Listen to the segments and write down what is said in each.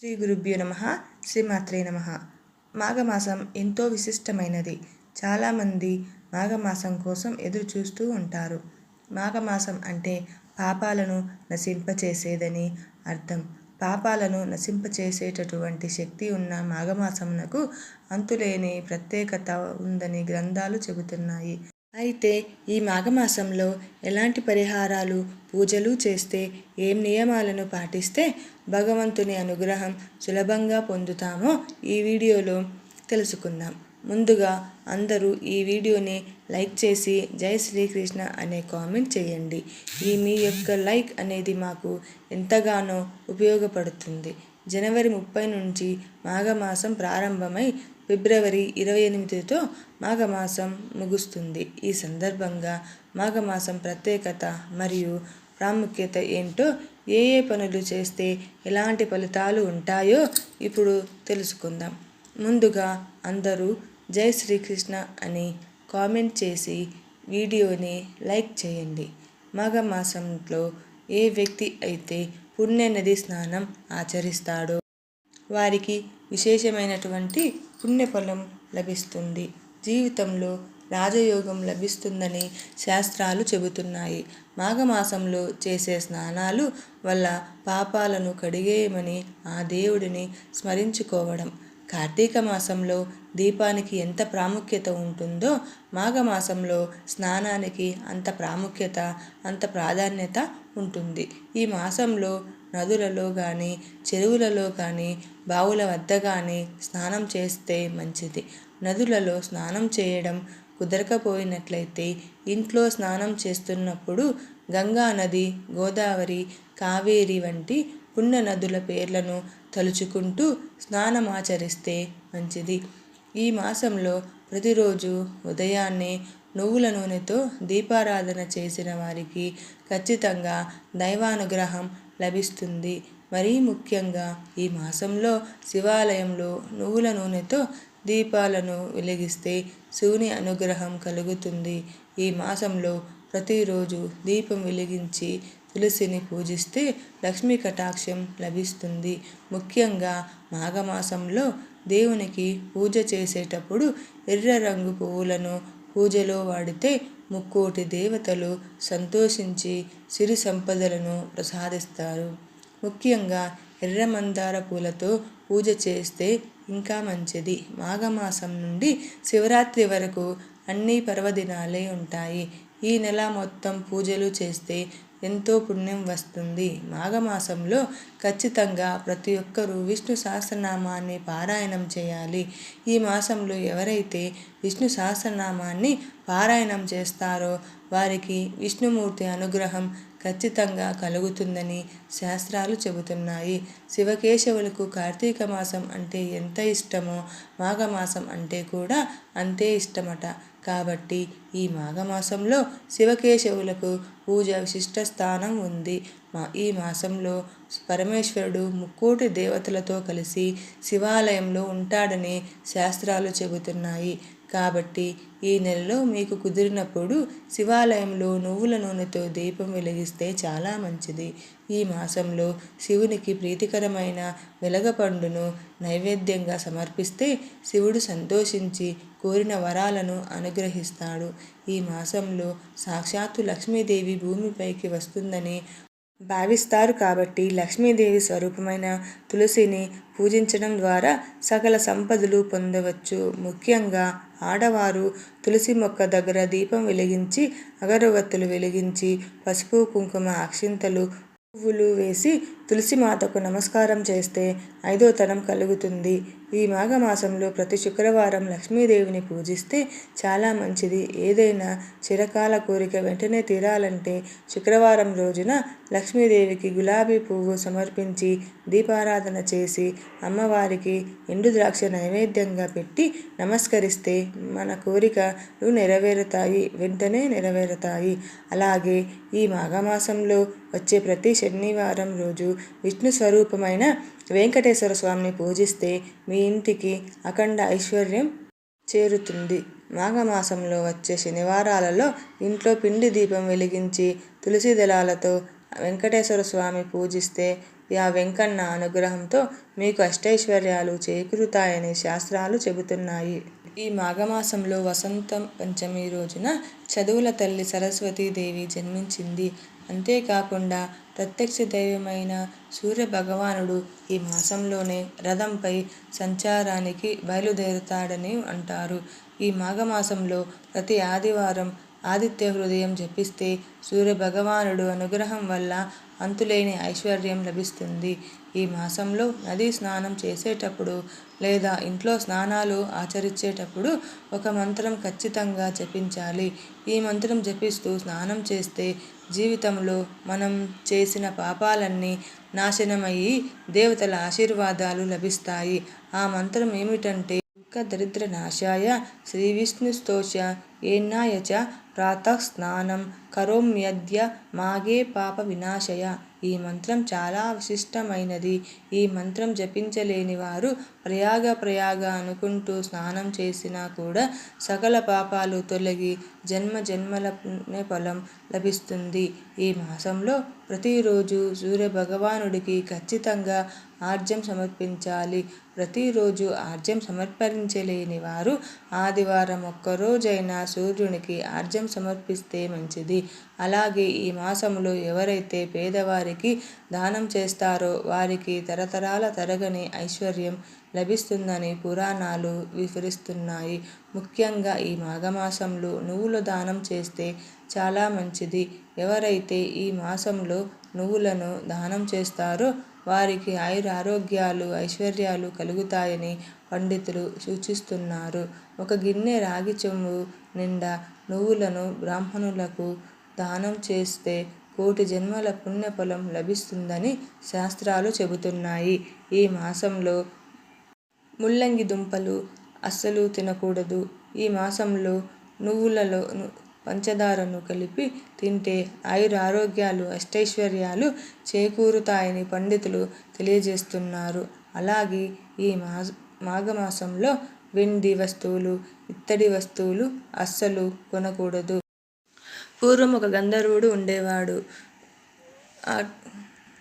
శ్రీ గురుభ్యో నమ శ్రీమాత్రే నమ. మాఘమాసం ఎంతో విశిష్టమైనది. చాలామంది మాఘమాసం కోసం ఎదురు చూస్తూ ఉంటారు. మాఘమాసం అంటే పాపాలను నశింపచేసేదని అర్థం. పాపాలను నశింపచేసేటటువంటి శక్తి ఉన్న మాఘమాసమునకు అంతులేని ప్రత్యేకత ఉందని గ్రంథాలు చెబుతున్నాయి. అయితే ఈ మాఘమాసంలో ఎలాంటి పరిహారాలు పూజలు చేస్తే ఏం నియమాలను పాటిస్తే భగవంతుని అనుగ్రహం సులభంగా పొందుతామో ఈ వీడియోలో తెలుసుకుందాం. ముందుగా అందరూ ఈ వీడియోని లైక్ చేసి జై శ్రీకృష్ణ అనే కామెంట్ చేయండి. ఈ మీ యొక్క లైక్ అనేది మాకు ఎంతగానో ఉపయోగపడుతుంది. జనవరి ముప్పై నుంచి మాఘమాసం ప్రారంభమై ఫిబ్రవరి ఇరవై ఎనిమిదితో మాఘమాసం ముగుస్తుంది. ఈ సందర్భంగా మాఘమాసం ప్రత్యేకత మరియు ప్రాముఖ్యత ఏంటో ఏ ఏ పనులు చేస్తే ఎలాంటి ఫలితాలు ఉంటాయో ఇప్పుడు తెలుసుకుందాం. ముందుగా అందరూ జై శ్రీకృష్ణ అని కామెంట్ చేసి వీడియోని లైక్ చేయండి. మాఘమాసంలో ఏ వ్యక్తి అయితే పుణ్యనది స్నానం ఆచరిస్తాడో వారికి విశేషమైనటువంటి పుణ్యఫలం లభిస్తుంది. జీవితంలో రాజయోగం లభిస్తుందని శాస్త్రాలు చెబుతున్నాయి. మాఘమాసంలో చేసే స్నానాలు వల్ల పాపాలను కడిగేయమని ఆ దేవుడిని స్మరించుకోవడం. కార్తీక మాసంలో దీపానికి ఎంత ప్రాముఖ్యత ఉంటుందో మాఘమాసంలో స్నానానికి అంత ప్రాముఖ్యత అంత ప్రాధాన్యత ఉంటుంది. ఈ మాసంలో నదులలో కానీ చెరువులలో కానీ బావుల వద్ద కానీ స్నానం చేస్తే మంచిది. నదులలో స్నానం చేయడం కుదరకపోయినట్లయితే ఇంట్లో స్నానం చేస్తున్నప్పుడు గంగా నది గోదావరి కావేరి వంటి పుణ్య నదుల పేర్లను తలుచుకుంటూ స్నానమాచరిస్తే మంచిది. ఈ మాసంలో ప్రతిరోజు ఉదయాన్నే నువ్వుల నూనెతో దీపారాధన చేసిన వారికి ఖచ్చితంగా దైవానుగ్రహం లభిస్తుంది. మరీ ముఖ్యంగా ఈ మాసంలో శివాలయంలో నువ్వుల నూనెతో దీపాలను వెలిగిస్తే శివుని అనుగ్రహం కలుగుతుంది. ఈ మాసంలో ప్రతిరోజు దీపం వెలిగించి తులసిని పూజిస్తే లక్ష్మీ కటాక్షం లభిస్తుంది. ముఖ్యంగా మాఘమాసంలో దేవునికి పూజ చేసేటప్పుడు ఎర్ర రంగు పువ్వులను పూజలో వాడితే ముక్కోటి దేవతలు సంతోషించి సిరి సంపదలను ప్రసాదిస్తారు. ముఖ్యంగా ఎర్ర మందార పూలతో పూజ చేస్తే ఇంకా మంచిది. మాఘమాసం నుండి శివరాత్రి వరకు అన్ని పర్వదినాలే ఉంటాయి. ఈ నెల మొత్తం పూజలు చేస్తే ఎంతో పుణ్యం వస్తుంది. మాఘమాసంలో ఖచ్చితంగా ప్రతి ఒక్కరూ విష్ణు సహస్రనామాన్ని పారాయణం చేయాలి. ఈ మాసంలో ఎవరైతే విష్ణు సహస్రనామాన్ని పారాయణం చేస్తారో వారికి విష్ణుమూర్తి అనుగ్రహం ఖచ్చితంగా కలుగుతుందని శాస్త్రాలు చెబుతున్నాయి. శివకేశవులకు కార్తీక మాసం అంటే ఎంత ఇష్టమో మాఘమాసం అంటే కూడా అంతే ఇష్టమట. కాబట్టి ఈ మాఘమాసంలో శివకేశవులకు పూజ విశిష్ట స్థానం ఉంది. మా ఈ మాసంలో పరమేశ్వరుడు ముక్కోటి దేవతలతో కలిసి శివాలయంలో ఉంటాడని శాస్త్రాలు చెబుతున్నాయి. కాబట్టి ఈ నెలలో మీకు కుదిరినప్పుడు శివాలయంలో నువ్వుల నూనెతో దీపం వెలిగిస్తే చాలా మంచిది. ఈ మాసంలో శివునికి ప్రీతికరమైన వెలగపండును నైవేద్యంగా సమర్పిస్తే శివుడు సంతోషించి కోరిన వరాలను అనుగ్రహిస్తాడు. ఈ మాసంలో సాక్షాత్తు లక్ష్మీదేవి భూమిపైకి వస్తుందని భావిస్తారు కాబట్టి లక్ష్మీదేవి స్వరూపమైన తులసిని పూజించడం ద్వారా సకల సంపదలు పొందవచ్చు. ముఖ్యంగా ఆడవారు తులసి మొక్క దగ్గర దీపం వెలిగించి అగరవత్తులు వెలిగించి పసుపు కుంకుమ అక్షింతలు పువ్వులు వేసి తులసి మాతకు నమస్కారం చేస్తే ఐదోతనం కలుగుతుంది. ఈ మాఘమాసంలో ప్రతి శుక్రవారం లక్ష్మీదేవిని పూజిస్తే చాలా మంచిది. ఏదైనా చిరకాల కోరిక వెంటనే తీరాలంటే శుక్రవారం రోజున లక్ష్మీదేవికి గులాబీ పువ్వు సమర్పించి దీపారాధన చేసి అమ్మవారికి ఎండు ద్రాక్ష నైవేద్యంగా పెట్టి నమస్కరిస్తే మన కోరికలు నెరవేరుతాయి. వెంటనే నెరవేరుతాయి. అలాగే ఈ మాఘమాసంలో వచ్చే ప్రతి శనివారం రోజు విష్ణు స్వరూపమైన వెంకటేశ్వర స్వామిని పూజిస్తే మీ ఇంటికి అఖండ ఐశ్వర్యం చేరుతుంది మాఘమాసంలో వచ్చే శనివారాలలో ఇంట్లో పిండి దీపం వెలిగించి తులసి దళాలతో వెంకటేశ్వర స్వామి పూజిస్తే యా వెంకన్న అనుగ్రహంతో మీకు అష్టైశ్వర్యాలు చేకూరుతాయని శాస్త్రాలు చెబుతున్నాయి. ఈ మాఘమాసంలో వసంత పంచమి రోజున చదువుల తల్లి సరస్వతీదేవి జన్మించింది. అంతేకాకుండా ప్రత్యక్ష దైవమైన సూర్యభగవానుడు ఈ మాసంలోనే రథంపై సంచారానికి బయలుదేరుతాడని అంటారు. ఈ మాఘమాసంలో ప్రతి ఆదివారం ఆదిత్య హృదయం జపిస్తే సూర్యభగవానుడు అనుగ్రహం వల్ల అంతులేని ఐశ్వర్యం లభిస్తుంది. ఈ మాసంలో నదీ స్నానం చేసేటప్పుడు లేదా ఇంట్లో స్నానాలు ఆచరించేటప్పుడు ఒక మంత్రం ఖచ్చితంగా జపించాలి. ఈ మంత్రం జపిస్తూ స్నానం చేస్తే జీవితంలో మనం చేసిన పాపాలన్నీ నాశనమయ్యి దేవతల ఆశీర్వాదాలు లభిస్తాయి. ఆ మంత్రం ఏమిటంటే దుఃఖదరిద్రనాశాయ శ్రీవిష్ణుస్తోష-యేన్నాయ చ ప్రాతః స్నానం కరోమ్యద్య మాగే పాప వినాశయ ఈ మంత్రం చాలా విశిష్టమైనది. ఈ మంత్రం జపించలేని వారు ప్రయాగ ప్రయాగ అనుకుంటూ స్నానం చేసినా కూడా సకల పాపాలు తొలగి జన్మ జన్మల పుణ్యఫలం లభిస్తుంది. ఈ మాసంలో ప్రతిరోజు సూర్య భగవానుడికి ఖచ్చితంగా ఆర్జ్యం సమర్పించాలి. ప్రతిరోజు ఆర్జ్యం సమర్పించలేని వారు ఆదివారం ఒక్కరోజైనా సూర్యునికి ఆర్జ్యం సమర్పిస్తే మంచిది. అలాగే ఈ మాసంలో ఎవరైతే పేదవారికి దానం చేస్తారో వారికి తరతరాల తరగని ఐశ్వర్యం లభిస్తుందని పురాణాలు వివరిస్తున్నాయి. ముఖ్యంగా ఈ మాఘమాసంలో నువ్వులు దానం చేస్తే చాలా మంచిది. ఎవరైతే ఈ మాసంలో నువ్వులను దానం చేస్తారో వారికి ఆయురారోగ్యాలు, ఐశ్వర్యాలు కలుగుతాయని పండితులు సూచిస్తున్నారు. ఒక గిన్నె రాగి చెంబు నిండా నువ్వులను బ్రాహ్మణులకు దానం చేస్తే కోటి జన్మల పుణ్యఫలం లభిస్తుందని శాస్త్రాలు చెబుతున్నాయి. ఈ మాసంలో ముల్లంగి దుంపలు అస్సలు తినకూడదు. ఈ మాసంలో నువ్వులలో పంచదారను కలిపి తింటే ఆయురారోగ్యాలు, అష్టైశ్వర్యాలు చేకూరుతాయని పండితులు తెలియజేస్తున్నారు. అలాగే ఈ మాఘమాసంలో వెండి వస్తువులు, ఇత్తడి వస్తువులు అస్సలు కొనకూడదు. పూర్వం ఒక గంధర్వుడు ఉండేవాడు.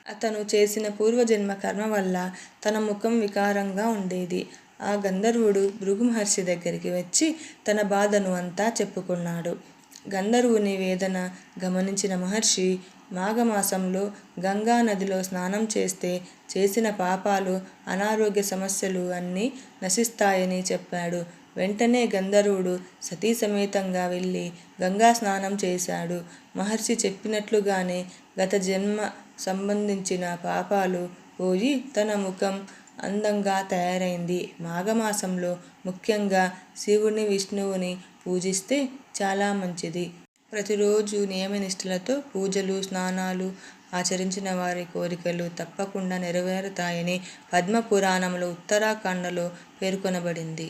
అతను చేసిన పూర్వజన్మ కర్మ వల్ల తన ముఖం వికారంగా ఉండేది. ఆ గంధర్వుడు భృగు మహర్షి దగ్గరికి వచ్చి తన బాధను అంతా చెప్పుకున్నాడు. గంధర్వుని వేదన గమనించిన మహర్షి మాఘమాసంలో గంగా నదిలో స్నానం చేస్తే చేసిన పాపాలు, అనారోగ్య సమస్యలు అన్నీ నశిస్తాయని చెప్పాడు. వెంటనే గంధర్వుడు సతీసమేతంగా వెళ్ళి గంగా స్నానం చేశాడు. మహర్షి చెప్పినట్లుగానే గత జన్మ సంబంధించిన పాపాలు పోయి తన ముఖం అందంగా తయారైంది. మాఘమాసంలో ముఖ్యంగా శివుని, విష్ణువుని పూజిస్తే చాలా మంచిది. ప్రతిరోజు నియమనిష్టలతో పూజలు, స్నానాలు ఆచరించిన వారి కోరికలు తప్పకుండా నెరవేరుతాయని పద్మపురాణంలో ఉత్తరాఖండలో పేర్కొనబడింది.